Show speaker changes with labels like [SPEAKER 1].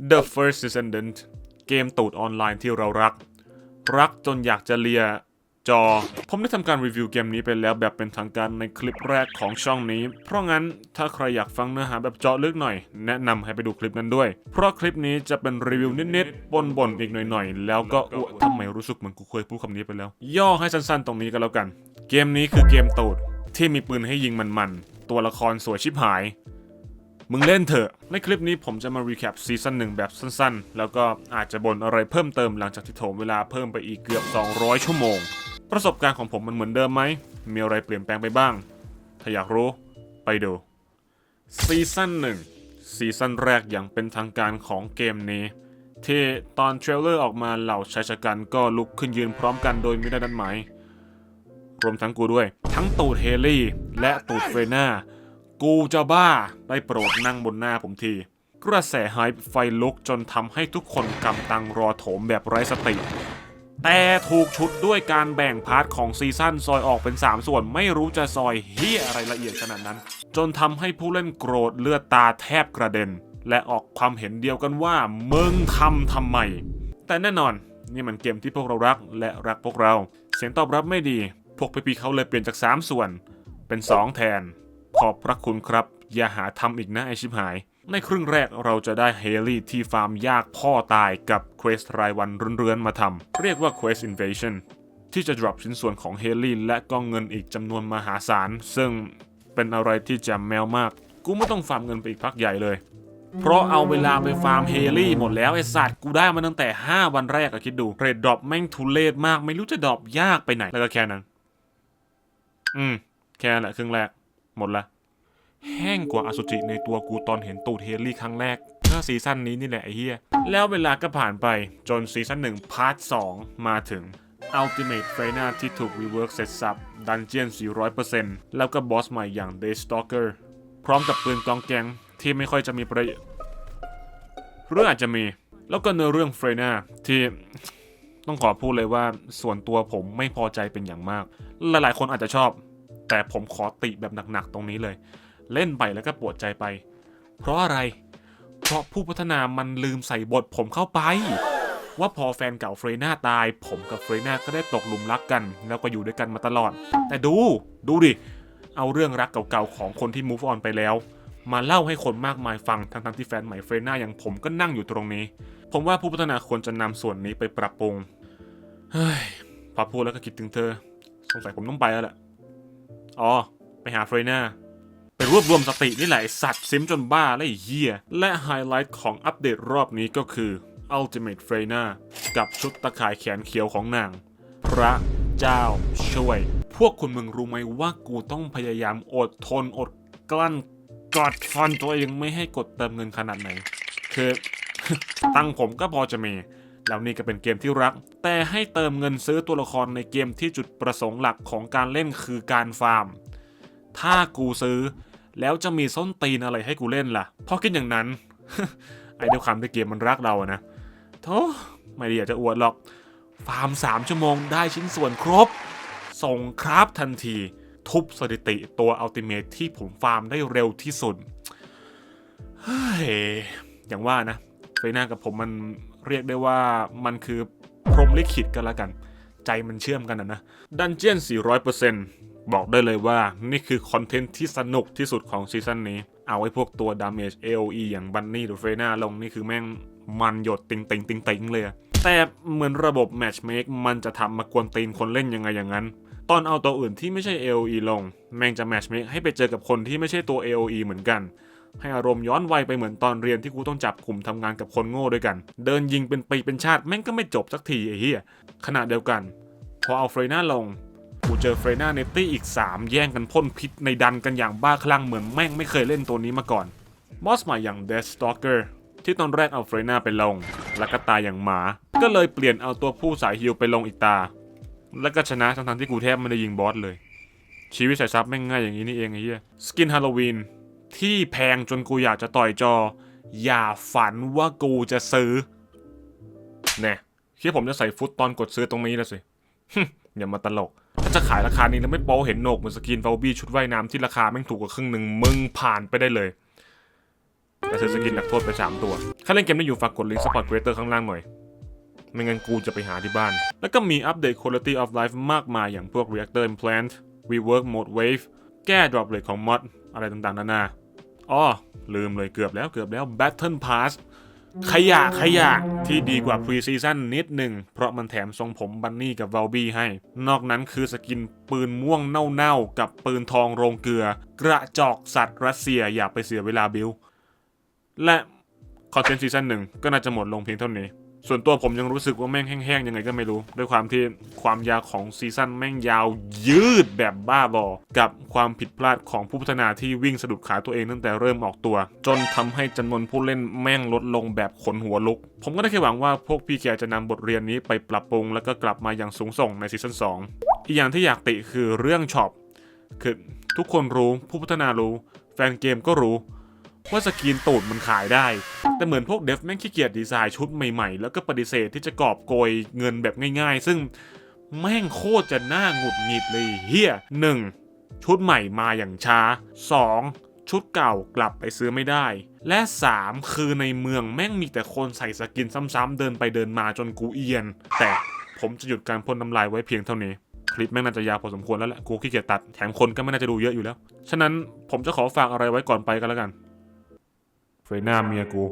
[SPEAKER 1] The First Descendant เกมตูดออนไลน์ที่เรารัก รักจนอยากจะเลียจอ ผมได้ทำการรีวิวเกมนี้ไปแล้วแบบเป็นทางการในคลิปแรกของช่องนี้ เพราะงั้นถ้าใครอยากฟังเนื้อหาแบบเจาะลึกหน่อย แนะนำให้ไปดูคลิปนั้นด้วย เพราะคลิปนี้จะเป็นรีวิวนิดๆบนๆอีกหน่อยๆ แล้วก็อุ๊ยทำไมรู้สึกเหมือนกูเคยพูดคำนี้ไปแล้ว ย่อให้สั้นๆ ตรงนี้ก็แล้วกัน เกมนี้คือเกมตูดที่มีปืนให้ยิงมันๆ ตัวละครสวยชิบหาย มึงเล่นเถอะ ในคลิปนี้ผมจะมารีแคปซีซั่นหนึ่งแบบสั้นๆ แล้วก็อาจจะบ่นอะไรเพิ่มเติมหลังจากที่โถมเวลาเพิ่มไปอีกเกือบ 200 ชั่วโมง ประสบการณ์ของผมมันเหมือนเดิมไหม มีอะไรเปลี่ยนแปลงไปบ้าง ถ้าอยากรู้ไปดูซีซั่นหนึ่งซีซั่นแรกอย่างเป็นทางการของเกมนี้ ที่ตอนเทรลเลอร์ออกมาเหล่าชายชะกันก็ลุกขึ้นยืนพร้อมกันโดยไม่ได้นัดหมายรวมทั้งกูด้วย ทั้งตูดเฮลี่และตูดเฟรน่า กูจะบ้า ได้โปรดนั่งบนหน้าผมที กระแสไฮป์ไฟลุกจนทำให้ทุกคนกำตังรอโถมแบบไร้สติ แต่ถูกชุดด้วยการแบ่งพาร์ทของซีซั่นซอยออกเป็น 3 ส่วนไม่รู้จะซอยเฮียอะไรละเอียดขนาดนั้น จนทำให้ผู้เล่นโกรธเลือดตาแทบกระเด็น และออกความเห็นเดียวกันว่ามึงทำทำไม แต่แน่นอนนี่มันเกมที่พวกเรารักและรักพวกเรา เสียงตอบรับไม่ดี พวกพี่ๆเขาเลยเปลี่ยนจาก 3 ส่วนเป็น 2 แทน ขอบพระคุณครับ อย่าหาทำอีกนะไอชิบหาย ในครึ่งแรกเราจะได้เฮลี่ที่ฟาร์มยากพ่อตายกับเควสรายวันเรือนๆมาทำเรียกว่า Quest Invasion ที่จะ drop ชิ้นส่วนของเฮลี่และก็เงินอีกจำนวนมหาศาล ซึ่งเป็นอะไรที่จมแมวมาก กูไม่ต้องฟาร์มเงินไปอีกพักใหญ่เลย เพราะเอาเวลาไปฟาร์มเฮลี่หมดแล้วไอสัตว์กูได้มาตั้งแต่ 5 วันแรกอะคิดดูเรดดรอปแม่งทุเลศมาก ไม่รู้จะดรอปยากไปไหน แล้วก็แค่นั้น อืม แค่นั้นแหละครึ่งแรก หมดละ แห้งกว่าอสุจิในตัวกูตอนเห็นตูดเฮลี่ครั้งแรกเมื่อซีซั่นนี้นี่แหละไอ้เหี้ยแล้วเวลาก็ผ่านไปจนซีซั่น1พาร์ท2มาถึง Ultimate f r e n a ที่ถูก rework เสร็จสับ Dungeon 400%แล้วก็บอสใหม่อย่าง Daystalker พร้อมกับปืนกองแกงที่ไม่ค่อยจะมีประโยชน์เรื่องอาจจะมี แล้วก็เนื้อเรื่องเฟรนาที่ต้องขอพูดเลยว่าส่วนตัวผมไม่พอใจเป็นอย่างมาก หลายๆ คนอาจจะชอบ แต่ผมขอติแบบหนักๆตรงนี้เลย เล่นไปแล้วก็ปวดใจไป เพราะอะไร เพราะผู้พัฒนามันลืมใส่บทผมเข้าไป ว่าพอแฟนเก่าเฟรน่าตาย ผมกับเฟรน่าก็ได้ตกหลุมรักกัน แล้วก็อยู่ด้วยกันมาตลอด แต่ดูดูดิ เอาเรื่องรักเก่าๆของคนที่ move on ไปแล้ว มาเล่าให้คนมากมายฟังทั้งๆที่แฟนใหม่เฟรน่าอย่างผมก็นั่งอยู่ตรงนี้ ผมว่าผู้พัฒนาควรจะนำส่วนนี้ไปปรับปรุงเฮ้ยพอพูดแล้วก็คิดถึงเธอ สงสัยผมต้องไปแล้วแหละ อ๋อ ไปหาเฟรน่าไปรวบรวมสตินี่แหละสัตว์ซิมจนบ้าและเหี้ยและไฮไลท์ของอัปเดตรอบนี้ก็คือ Ultimate f r e n a กับชุดตะข่ายแขนเขียวของนาง พระเจ้าช่วย พวกคุณมึงรู้ไหมว่ากูต้องพยายามอดทนอดกลั้นกอดฟันตัวเองไม่ให้กดเติมเงินขนาดไหน คือ ตังผมก็พอจะมี แล้วนี่ก็เป็นเกมที่รัก แต่ให้เติมเงินซื้อตัวละครในเกมที่จุดประสงค์หลักของการเล่นคือการฟาร์ม ถ้ากูซื้อ แล้วจะมีส้นตีนอะไรให้กูเล่นล่ะพราะคิดอย่างนั้น ไอ้ด้วยความที่เกมมันรักเราอะนะโธ่ไม่ได้อยากจะอวดหรอก ฟาร์ม 3 ชั่วโมงได้ชิ้นส่วนครบ ส่งครับทันที ทุบสถิติตัวอัลติเมทที่ผมฟาร์มได้เร็วที่สุดเฮ้ยอย่างว่านะเฟยน่ากับผมมัน เรียกได้ว่ามันคือพรมลิขิตกันละกัน ใจมันเชื่อมกันนะนะดันเจียน 400%บอกได้เลยว่านี่คือคอนเทนต์ที่สนุกที่สุดของซีซั่นนี้ เอาไว้พวกตัวดาเมจ AOE อย่างบันนี่หรือเฟรน่าลงนี่คือแม่งมันหยดติงติงติงติงเลย แต่เหมือนระบบแมชเมคมันจะทำมากวนตีนคนเล่นยังไงอย่างนั้น ตอนเอาตัวอื่นที่ไม่ใช่ AOE ลง แม่งจะแมชเมคให้ไปเจอกับคนที่ไม่ใช่ตัว AOE เหมือนกัน ให้อารมณ์ย้อนวัยไปเหมือนตอนเรียนที่กูต้องจับกลุ่มทำงานกับคนโง่ด้วยกัน เดินยิงเป็นปีเป็นชาติแม่งก็ไม่จบสักทีไอ้เหี้ยขณะเดียวกัน พอเอาเฟรน่าลงกูเจอเฟรน่าเนตตี้อีก 3 แย่งกันพ่นพิษในดันกันอย่างบ้าคลั่งเหมือนแม่งไม่เคยเล่นตัวนี้มาก่อนบอสใหม่อย่าง Death Stalker ที่ตอนแรกเอาเฟรน่าไปลง แล้วก็ตายอย่างหมา ก็เลยเปลี่ยนเอาตัวผู้สายฮิวไปลงอีกตา แล้วก็ชนะทั้งๆที่กูแทบไม่ได้ยิงบอสเลย ชีวิตสายซับแม่งง่ายอย่างนี้นี่เองไอ้เหี้ยสกินฮาโลวีน ที่แพงจนกูอยากจะต่อยจอ อย่าฝันว่ากูจะซื้อแน่คิดผมจะใส่ฟุตตอนกดซื้อตรงนี้แล้วสิอย่ามาตลก ถ้าจะขายราคานี้แล้วไม่โป๊เห็นโหนกเหมือนสกินฟาบี้ชุดว่ายน้ำที่ราคาแม่งถูกกว่าครึ่งหนึ่งมึงผ่านไปได้เลยแต่ซื้อสกินนักโทษไป 3 ตัว ถ้าเล่นเกมนี้อยู่ฝากกดลิงก์ support creator ข้างล่างหน่อย ไม่งั้นกูจะไปหาที่บ้าน แล้วก็มีอัปเดต quality of life มากมายอย่างพวก reactor implant rework mode wave แก้ drop rate ของ mod อะไรต่างๆนานาอ๋อลืมเลยเกือบแล้วเกือบแล้ว battle pass ขยะขยะที่ดีกว่า pre-season นิดหนึ่ง เพราะมันแถมทรงผมบันนี่กับวลบี้ให้ นอกนั้นคือสกินปืนม่วงเน่าๆ กับปืนทองโรงเกลือ กระจอกสัตว์รัสเซียอย่าไปเสียเวลาบิลและคอนเทนต์ซีซั่นหนึ่งก็น่าจะหมดลงเพียงเท่านี้ ส่วนตัวผมยังรู้สึกว่าแม่งแห้งๆยังไงก็ไม่รู้ ด้วยความที่ความยาวของซีซั่นแม่งยาวยืดแบบบ้าบอ กับความผิดพลาดของผู้พัฒนาที่วิ่งสะดุดขาตัวเองตั้งแต่เริ่มออกตัว จนทำให้จำนวนผู้เล่นแม่งลดลงแบบขนหัวลุก ผมก็ได้แค่หวังว่าพวกพี่แกจะนำบทเรียนนี้ไปปรับปรุง แล้วก็กลับมาอย่างสูงส่งในซีซั่น2 อีกอย่างที่อยากติคือเรื่องช็อปคือทุกคนรู้ผู้พัฒนารู้ แฟนเกมก็รู้ ว่าสกรีนตูดมันขายได้ แต่เหมือนพวกเดฟแม่งขี้เกียจดีไซน์ชุดใหม่ๆ แล้วก็ปฏิเสธที่จะกอบโกยเงินแบบง่ายๆ ซึ่งแม่งโคตรจะน่าหงุดหงิดเลยเฮียหนึ่งชุดใหม่มาอย่างช้า 2. ชุดเก่ากลับไปซื้อไม่ได้ และ 3 คือในเมืองแม่งมีแต่คนใส่สกินซ้ำๆเดินไปเดินมาจนกูเอียน แต่ผมจะหยุดการพ่นน้ำลายไว้เพียงเท่านี้ คลิปแม่งน่าจะยาวพอสมควรแล้วแหละ กูขี้เกียจตัด แถมคนก็ไม่น่าจะดูเยอะอยู่แล้ว ฉะนั้นผมจะขอฝากอะไรไว้ก่อนไปกันแล้วกัน เฟรน่าเมียกู